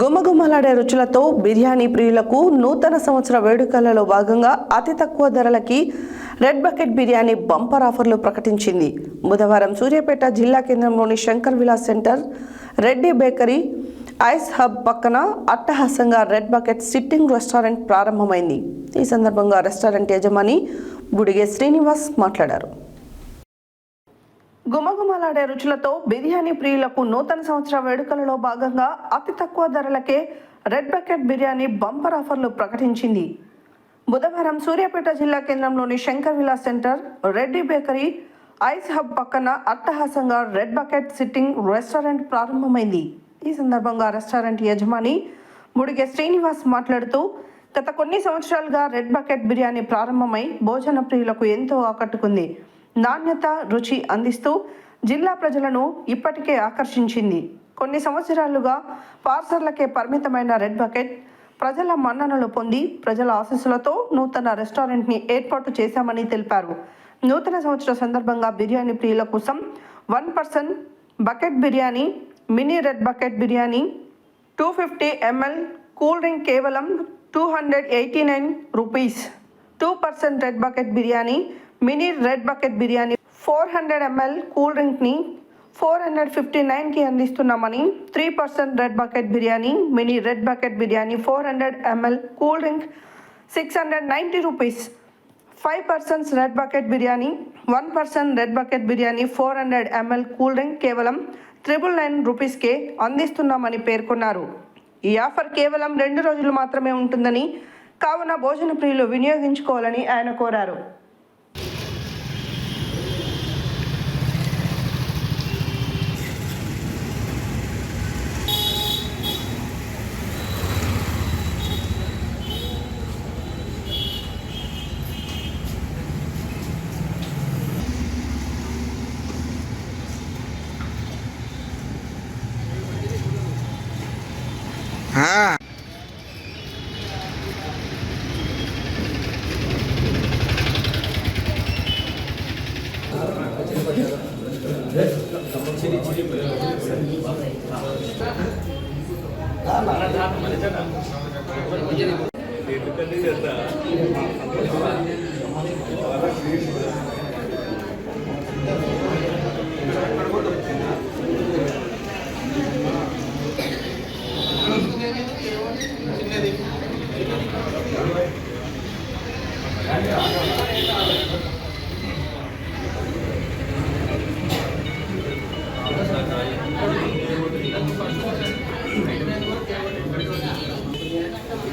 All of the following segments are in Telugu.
గుమగుమలాడే రుచులతో బిర్యానీ ప్రియులకు నూతన సంవత్సర వేడుకలలో భాగంగా అతి తక్కువ ధరలకి రెడ్ బకెట్ బిర్యానీ బంపర్ ఆఫర్లు ప్రకటించింది. బుధవారం సూర్యాపేట జిల్లా కేంద్రంలోని Shankar Vilas centre Reddy bakery ice hub పక్కన అట్టహాసంగా రెడ్ బకెట్ సిట్టింగ్ రెస్టారెంట్ ప్రారంభమైంది. ఈ సందర్భంగా రెస్టారెంట్ యజమాని బుడిగే శ్రీనివాస్ మాట్లాడారు. గుమగుమలాడే రుచులతో బిర్యానీ ప్రియులకు నూతన సంవత్సర వేడుకలలో భాగంగా అతి తక్కువ ధరలకే రెడ్ బకెట్ బిర్యానీ బంపర్ ఆఫర్లు ప్రకటించింది. బుధవారం సూర్యాపేట జిల్లా కేంద్రంలోని Shankar Vilas centre Reddy bakery ice hub పక్కన అట్టహాసంగా రెడ్ బకెట్ సిట్టింగ్ రెస్టారెంట్ ప్రారంభమైంది. ఈ సందర్భంగా రెస్టారెంట్ యజమాని ముడిగే శ్రీనివాస్ మాట్లాడుతూ గత కొన్ని సంవత్సరాలుగా రెడ్ బకెట్ బిర్యానీ ప్రారంభమై భోజన ప్రియులకు ఎంతో ఆకట్టుకుంది. నాణ్యత రుచి అందిస్తూ జిల్లా ప్రజలను ఇప్పటికే ఆకర్షించింది. కొన్ని సంవత్సరాలుగా పార్సర్లకే పరిమితమైన రెడ్ బకెట్ ప్రజల మన్ననలు పొంది ప్రజల ఆశీస్సులతో నూతన రెస్టారెంట్ని ఏర్పాటు చేశామని తెలిపారు. నూతన సంవత్సర సందర్భంగా బిర్యానీ ప్రియుల కోసం one person bucket biryani mini red bucket biryani two fifty ML cool drink కేవలం two hundred eighty nine rupees two percent red bucket biryani mini red bucket biryani four hundred ML cool డ్రింక్ని four hundred fifty నైన్కి అందిస్తున్నామని three percent red bucket biryani mini red bucket biryani four hundred ML cool drink six hundred ninety rupees. Five persons red bucket biryani one person red bucket biryani four hundred ML cool drink కేవలం ట్రిపుల్ నైన్ రూపీస్కే అందిస్తున్నామని పేర్కొన్నారు. ఈ ఆఫర్ కేవలం రెండు రోజులు మాత్రమే ఉంటుందని కావున భోజన ప్రియులు వినియోగించుకోవాలని ఆయన కోరారు. Hah. Terima kasih telah menonton!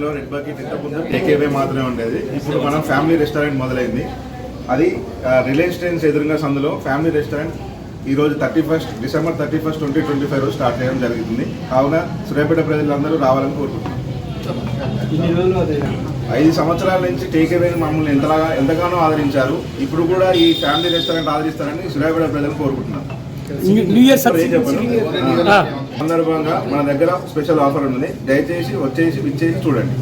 లో రెడ్ బకెట్ ఇంతకుముందు టేకేవే మాత్రమే ఉండేది. ఇప్పుడు మనం ఫ్యామిలీ రెస్టారెంట్ మొదలైంది. అది ఆ, రిలయన్స్ ట్రైన్స్ ఎదురుగా సందులో ఫ్యామిలీ రెస్టారెంట్ ఈ రోజు thirty first December thirty first twenty twenty five రోజు స్టార్ట్ చేయడం జరుగుతుంది. కావున సూర్యాపేట ప్రజలందరూ రావాలని కోరుకుంటున్నాం. ఐదు సంవత్సరాల నుంచి టేకేవే మమ్మల్ని ఎంతలాగా ఎంతగానో ఆదరించారు. ఇప్పుడు కూడా ఈ ఫ్యామిలీ రెస్టారెంట్ ఆదరిస్తారని సూర్యాపేట ప్రజలు కోరుకుంటున్నాం న్యూ ఇయర్ ఇప్పుడు ఏం చెప్పను? ఆ, సందర్భంగా మన దగ్గర స్పెషల్ ఆఫర్ ఉంది. దయచేసి వచ్చేసి ఇచ్చేసి చూడండి.